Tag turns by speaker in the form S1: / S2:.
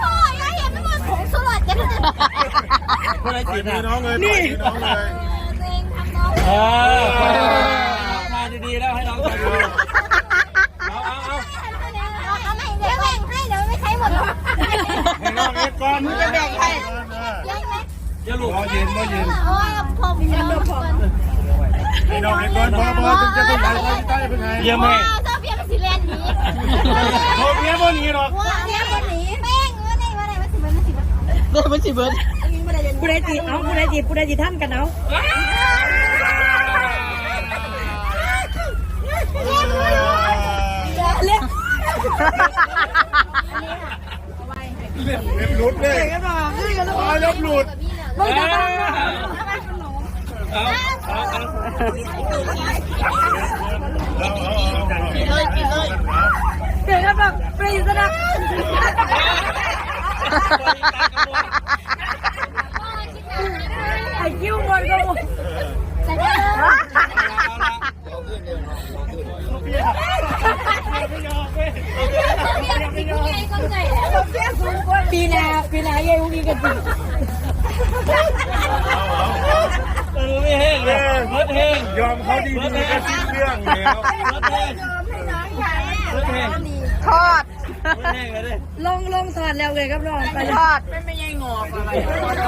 S1: พ่อยายเห็นมันมันผงสลัดจะเป็น
S2: คนไหนจีบ
S3: มี
S2: นะ
S3: น้องเลยนี่น้องเลย
S1: ตัวเองทำน้อง
S2: เออมาดีๆแล้วให้น้องใส่ดูเอาเอาเอา
S1: เอาไม่เดี๋ยวแบ่งให้เดี๋ยวไม่ใช้หมดหรอก
S3: ให้น้องเอ็ดก่อน
S1: จะแบ่งให้เยอะไหม
S2: อย่าลูก
S3: รอเย็นรอเย็น
S1: โอ้ยผมเยอะผม
S3: ให้น้องเอ็ดก่อนพอพอถึงจะเป็นไรพอใต้เป็นไง
S2: เยี่ยมไหม
S1: เจ้าเพียงสีแลนหนี
S3: โอ้เมียบ่หนีหรอก
S4: เดี๋ยวมันสิเบิดผู้ใดจีบเอาผู้ใดจีบผู้ใดจีบท่านกันเอา
S1: เรียก
S3: เล็บหลุดเลยอ๋อเล็บหลุด
S2: เอาเอาเอา
S3: เลยกินเลย
S4: เดี๋ยวก็แบบผู้ใดจีบซะนะ ไอ้คิ้วหมดก็หมด
S1: แต่ก็
S3: เปียไม่ยอมเว้ย
S1: เพียงสิบไงก็ใจแล้ว
S4: ปีหน้าปีหน้าเย้อุ้งอิงกันจีบ
S2: เออไม่แห้งเลยเบิดแห้ง
S3: ยอมเขาดีๆก็สิ้นเรื่องแล้ว
S2: เบิดแห้งเบิดแห้ง
S4: ทอด
S2: เบิดแห้งเลย
S4: ลงลงถอดแล้วเลยครับน้องไป
S5: ทอดไม่ไม่ใช่งอกอะไร